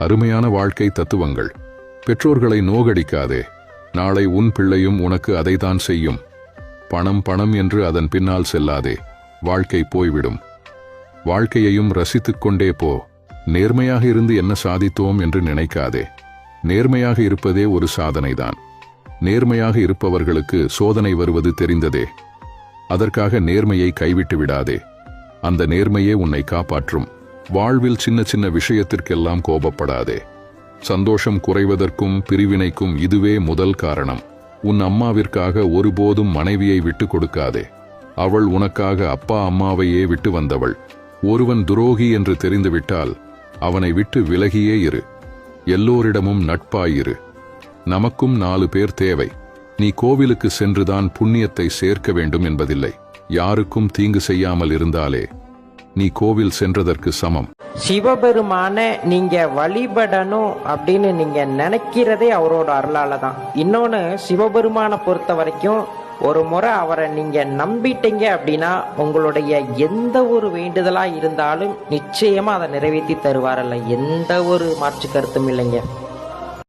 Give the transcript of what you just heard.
அருமையான வாழ்க்கை தத்துவங்கள். பெற்றோர்களை நோகடிக்காதே. நாளை உன் பிள்ளையும் உனக்கு அதைதான் செய்யும். பணம் பணம் என்று அதன் பின்னால் செல்லாதே. வாழ்க்கை போய்விடும். வாழ்க்கையையும் ரசித்துக் கொண்டே போ. நேர்மையாக இருந்து என்ன சாதித்தோம் என்று நினைக்காதே. நேர்மையாக இருப்பதே ஒரு சாதனைதான். நேர்மையாக இருப்பவர்களுக்கு சோதனை வருவது தெரிந்ததே. அதற்காக நேர்மையை கைவிட்டு விடாதே. அந்த நேர்மையே உன்னை காப்பாற்றும். வாழ்வில் சின்ன சின்ன விஷயத்திற்கெல்லாம் கோபப்படாதே. சந்தோஷம் குறைவதற்கும் பிரிவினைக்கும் இதுவே முதல் காரணம். உன் அம்மாவிற்காக ஒருபோதும் மனைவியை விட்டு கொடுக்காதே. அவள் உனக்காக அப்பா அம்மாவையே விட்டு வந்தவள். ஒருவன் துரோகி என்று தெரிந்துவிட்டால் அவனை விட்டு விலகியே இரு. எல்லோரிடமும் நட்பாயிரு நமக்கும் நாலு பேர் தேவை. நீ கோவிலுக்கு சென்றுதான் புண்ணியத்தை சேர்க்க வேண்டும் என்பதில்லை. யாருக்கும் தீங்கு செய்யாமல் இருந்தாலே நீ கோவில் சென்றதற்கு சமம். சிவபெருமான நீங்க வழிபடணும் அப்படின்னு நீங்க நினைக்கிறதே அவரோட அருளால தான் இன்னொன்னு சிவபெருமானை பொறுத்த வரைக்கும் ஒரு முறை அவரை நீங்க நம்பிட்டீங்க அப்படின்னா உங்களுடைய எந்த ஒரு வேண்டுதலா இருந்தாலும் நிச்சயமா அதை நிறைவேற்றி தருவாரல்ல எந்த ஒரு மாற்று கருத்தும் இல்லைங்க.